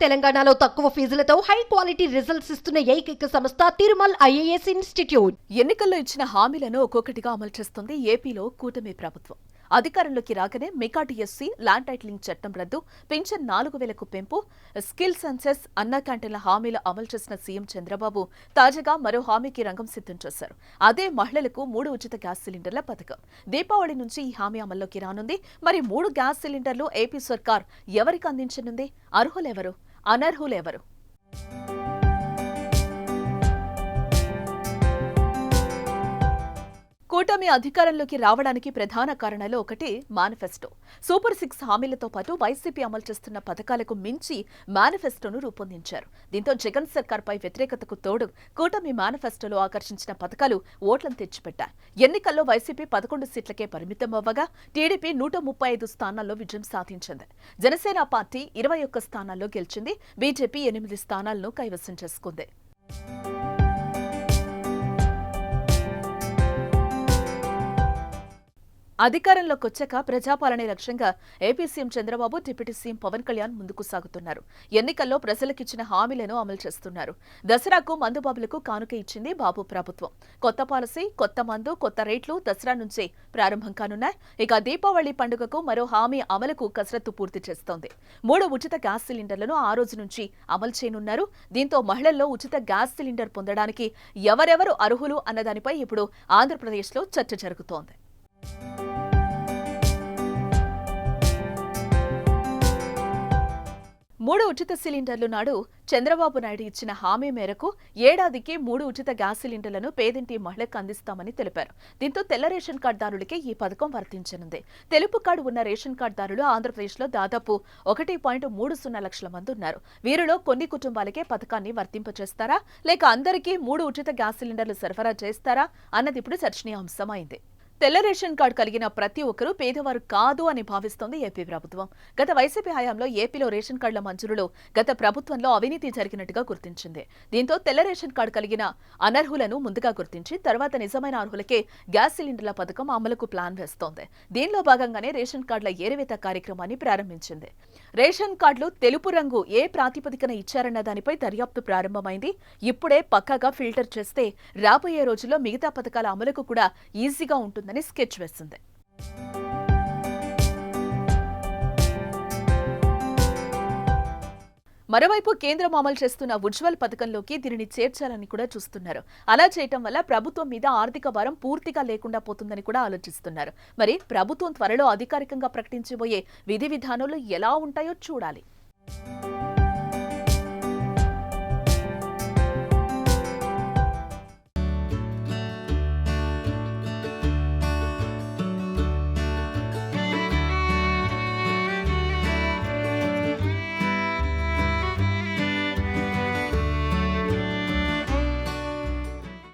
తెలంగాణలో తక్కువ ఫీజులతో high quality results ఇస్తున్న ఏకైక సంస్థ తిరుమల్ ఐఏఎస్ ఇన్స్టిట్యూట్. ఎన్నికల్లో ఇచ్చిన హామీలను ఒక్కొక్కటిగా అమలు చేస్తుంది ఏపీలో కూటమి ప్రభుత్వం. అధికారంలోకి రాగానే మెకాటి ఎస్సీ ల్యాండ్ టైటిలింగ్ చట్టం రద్దు పింఛన్ నాలుగు వేలకు పెంపు స్కిల్ సెన్సెస్ అన్నా క్యాంటీన్ల హామీలు అమలు చేసిన సీఎం చంద్రబాబు తాజాగా మరో హామీకి రంగం సిద్ధం చేశారు. అదే మహిళలకు మూడు ఉచిత గ్యాస్ సిలిండర్ల పథకం. దీపావళి నుంచి ఈ హామీ అమల్లోకి రానుంది. మరి మూడు గ్యాస్ సిలిండర్లు ఏపీ సర్కార్ ఎవరికి అందించనుంది? అర్హులెవరు? అనర్హులెవరు? కూటమి అధికారంలోకి రావడానికి ప్రధాన కారణాలు ఒకటి మేనిఫెస్టో. సూపర్ సిక్స్ హామీలతో పాటు వైసీపీ అమలు చేస్తున్న పథకాలకు మించి మేనిఫెస్టోను రూపొందించారు. దీంతో జగన్ సర్కార్పై వ్యతిరేకతకు తోడు కూటమి మేనిఫెస్టోలో ఆకర్షించిన పథకాలు ఓట్లను తెచ్చిపెట్టాయి. ఎన్నికల్లో వైసీపీ పదకొండు సీట్లకే పరిమితం అవ్వగా టీడీపీ నూట ముప్పై ఐదు స్థానాల్లో విజయం సాధించింది. జనసేన పార్టీ ఇరవై ఒక్క స్థానాల్లో గెలిచింది బీజేపీ ఎనిమిది స్థానాలను కైవసం చేసుకుంది. అధికారంలోకి వచ్చాక ప్రజాపాలనే లక్ష్యంగా AP CM Chandrababu deputy CM Pawan Kalyan ముందుకు సాగుతున్నారు. ఎన్నికల్లో ప్రజలకిచ్చిన హామీలను అమలు చేస్తున్నారు. దసరాకు మందుబాబులకు కానుక ఇచ్చింది బాబు ప్రభుత్వం. కొత్త పాలసీ కొత్త మందు కొత్త రేట్లు దసరా నుంచే ప్రారంభం కానున్నాయి. ఇక దీపావళి పండుగకు మరో హామీ అమలుకు కసరత్తు పూర్తి చేస్తోంది. మూడు ఉచిత గ్యాస్ సిలిండర్లను ఆ రోజు నుంచి అమలు చేయనున్నారు. దీంతో మహిళల్లో ఉచిత గ్యాస్ సిలిండర్ పొందడానికి ఎవరెవరు అర్హులు అన్నదానిపై ఇప్పుడు ఆంధ్రప్రదేశ్లో చర్చ జరుగుతోంది. మూడు ఉచిత సిలిండర్లు నాడు చంద్రబాబు నాయుడు ఇచ్చిన హామీ మేరకు ఏడాదికి మూడు ఉచిత గ్యాస్ సిలిండర్లను పేదింటి మహిళకు అందిస్తామని తెలిపారు. దీంతో తెల్ల రేషన్ కార్డుదారులకే ఈ పథకం వర్తించనుంది. తెలుపు కార్డు ఉన్న రేషన్ కార్డుదారులు ఆంధ్రప్రదేశ్లో దాదాపు ఒకటి పాయింట్ మూడు సున్నా లక్షల మంది ఉన్నారు. వీరిలో కొన్ని కుటుంబాలకే పథకాన్ని వర్తింపచేస్తారా? లేక అందరికీ మూడు ఉచిత గ్యాస్ సిలిండర్లు సరఫరా చేస్తారా? అన్నది ఇప్పుడు చర్చనీయాంశమైంది తెల్ల రేషన్ కార్డు కలిగిన ప్రతి ఒక్కరూ పేదవారు కాదు అని భావిస్తోంది ఏపీ ప్రభుత్వం. గత వైసీపీ హయాంలో ఏపీలో రేషన్ కార్డుల మంజూరులో గత ప్రభుత్వంలో అవినీతి జరిగినట్టుగా గుర్తించింది. దీంతో తెల్ల రేషన్ కార్డు కలిగిన అనర్హులను ముందుగా గుర్తించి తర్వాత నిజమైన అర్హులకే గ్యాస్ సిలిండర్ల పథకం అమలుకు ప్లాన్ వేస్తోంది. దీనిలో భాగంగానే రేషన్ కార్డుల ఏరివేత కార్యక్రమాన్ని ప్రారంభించింది. రేషన్ కార్డులు తెలుపు రంగు ఏ ప్రాతిపదికన ఇచ్చారన్న దానిపై దర్యాప్తు ప్రారంభమైంది. ఇప్పుడే పక్కాగా ఫిల్టర్ చేస్తే రాబోయే రోజుల్లో మిగతా పథకాల అమలుకు కూడా ఈజీగా ఉంటుంది ఉంటుందని స్కెచ్ వేసింది. మరోవైపు కేంద్రం అమలు చేస్తున్న ఉజ్వల్ పథకంలోకి దీనిని చేర్చాలని కూడా చూస్తున్నారు. అలా చేయటం వల్ల ప్రభుత్వం మీద ఆర్థిక భారం పూర్తిగా లేకుండా పోతుందని కూడా ఆలోచిస్తున్నారు. మరి ప్రభుత్వం త్వరలో అధికారికంగా ప్రకటించబోయే విధి విధానాలు ఎలా ఉంటాయో చూడాలి.